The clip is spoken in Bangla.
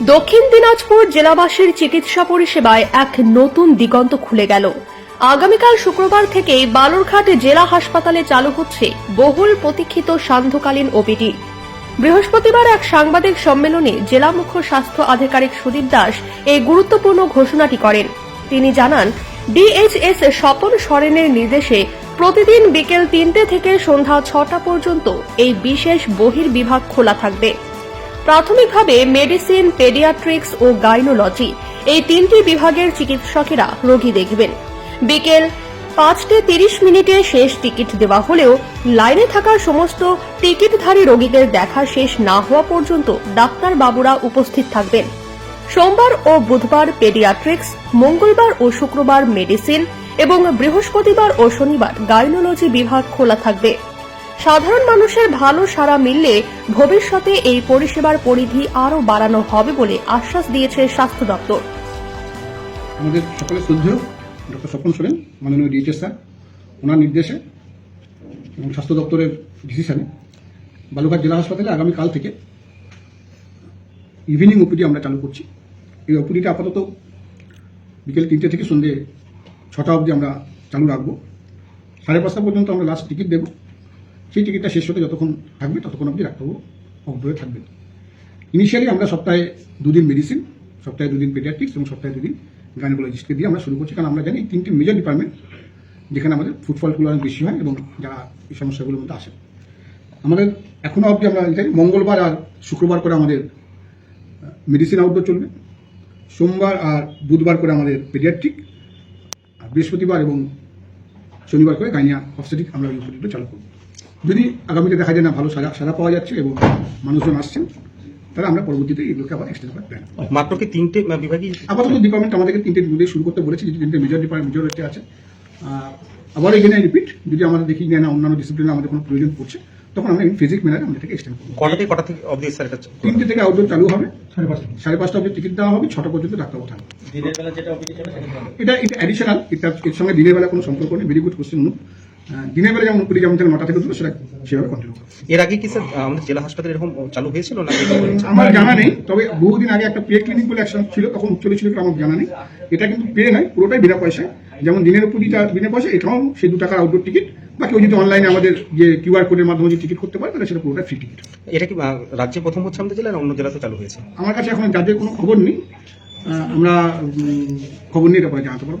দক্ষিণ দিনাজপুর জেলাবাসীর চিকিৎসা পরিষেবায় এক নতুন দিগন্ত খুলে গেল। আগামীকাল শুক্রবার থেকে বালুরঘাট জেলা হাসপাতালে চালু হচ্ছে বহুল প্রতীক্ষিত সান্ধ্যকালীন ওপিডি বৃহস্পতিবার এক সাংবাদিক সম্মেলনে জেলা মুখ্য স্বাস্থ্য আধিকারিক সুদীপ দাস এই গুরুত্বপূর্ণ ঘোষণাটি করেন। তিনি জানান, ডিএইচএস স্বপন সরেনের নির্দেশে প্রতিদিন বিকেল তিনটে থেকে সন্ধ্যা ছটা পর্যন্ত এই বিশেষ বহির্বিভাগ খোলা থাকবে। প্রাথমিকভাবে মেডিসিন, পেডিয়াট্রিক্স ও গাইনোলজি। এই তিনটি বিভাগের চিকিৎসকেরা রোগী দেখবেন। বিকেল পাঁচটে তিরিশ মিনিটে শেষ টিকিট দেওয়া হলেও লাইনে থাকা সমস্ত টিকিটধারী রোগীদের দেখা শেষ না হওয়া পর্যন্ত ডাক্তার বাবুরা উপস্থিত থাকবেন। সোমবার ও বুধবার পেডিয়াট্রিক্স, মঙ্গলবার ও শুক্রবার মেডিসিন এবং বৃহস্পতিবার ও শনিবার গাইনোলজি বিভাগ খোলা থাকবে। সাধারণ মানুষের ভালো সাড়া মিললে ভবিষ্যতে এই পরিষেবার পরিধি আরও বাড়ানো হবে বলে আশ্বাস দিয়েছে স্বাস্থ্য দপ্তর। আমাদের সকলের শ্রদ্ধেয় ডক্টর স্বপন সোরেন মাননীয় ডিএইচএস স্যার, ওনার নির্দেশে এবং স্বাস্থ্য দপ্তরের ডিসিশনে বালুঘাট জেলা হাসপাতালে আগামীকাল থেকে ইভিনিং ওপিডি আমরা চালু করছি। এই ওপিডিটা আপাতত বিকেল তিনটে থেকে সন্ধে ছটা অবধি আমরা চালু রাখব। সাড়ে পাঁচটা পর্যন্ত আমরা লাস্ট টিকিট দেবো। সেই টিকিটটা শেষ হতে যতক্ষণ থাকবে, ততক্ষণ অবধি ডাক্তারবাবু অবধরে থাকবেন। ইনিশিয়ালি আমরা সপ্তাহে দুদিন মেডিসিন সপ্তাহে দুদিন পেডিয়াট্রিক্স এবং সপ্তাহে দুদিন গাইনোকোলজিস্টকে দিয়ে আমরা শুরু করছি। কারণ আমরা জানি তিনটি মেজর ডিপার্টমেন্ট যেখানে আমাদের ফুটফলগুলো অনেক বেশি হয় এবং যারা এই সমস্যাগুলোর মধ্যে আসে আমাদের এখনও অবধি আমরা জানি মঙ্গলবার আর শুক্রবার করে আমাদের মেডিসিন আউটডোর চলবে। সোমবার আর বুধবার করে আমাদের পেডিয়াট্রিক আর বৃহস্পতিবার এবং শনিবার করে গাইনিয়া অবস্টেটিক আমরা এই চালু করব। যদি আগামীতে দেখা যায় না ভালো সাজা সাজা পাওয়া যাচ্ছে এবং মানুষজন আসছেন তাহলে আমরা পরবর্তীতে এগুলোকে আবার এক্সটেন্ড করার প্ল্যান মাত্র কি তিনটে বিভাগই? আপাতত ডিপার্টমেন্ট আমাদেরকে তিনটে দিয়ে শুরু করতে বলেছে যে তিনটে মেজর ডিপার্টমেন্ট মেজরিটি আছে। আবার এখানে রিপিট যদি আমরা দেখি যে না অন্যান্য ডিসিপ্লিনে আমাদের কোনো প্রয়োজন পড়ছে তখন আমরা ফিজিক ম্যানারে আমরা এটাকে এক্সটেন্ড করব। কটা থেকে কটা থেকে অবধি স্যার এটা তিনটে থেকে আউটডোর চালু হবে। সাড়ে পাঁচটা সাড়ে পাঁচটা অবধি টিকিট দেওয়া হবে ছটা পর্যন্ত ডাক্তারবাবু থাকবে দিনের বেলা যেটা অফিসে চলে সেটা বন্ধ। এটা এটা অ্যাডিশনাল এটা এর সঙ্গে দিনের বেলা কোনো সম্পর্ক নেই। ভেরি গুড কোশ্চেন দিনের বেলা যেমন উপরে যেমন থেকে নটা থেকে দুটো সেটা সেভাবে কন্টিনিউ এর আগে কি স্যার আমাদের জেলা হাসপাতালে এরকম চালু হয়েছিল না? আমার জানা নেই তবে বহুদিন আগে একটা পে ক্লিনিক বলে অ্যাকশন ছিল তখন চলেছিল কিনা আমার জানা নেই। এটা কিন্তু পে নয় পুরোটাই বিনা পয়সায়। যেমন দিনের উপরিটা বিনা পয়সা এটাও সেই দু টাকার আউটডোর টিকিট বা কেউ যদি অনলাইনে আমাদের যে কিউআর কোডের মাধ্যমে যদি টিকিট করতে পারে তাহলে সেটা পুরোটা ফ্রি টিকিট এটা কি রাজ্যে প্রথম হচ্ছে আমাদের জেলায় না অন্য জেলাতে চালু হয়েছে? আমার কাছে এখন যাদের কোনো খবর নেই। আমরা খবর নিয়ে তারপরে জানাতে পারব।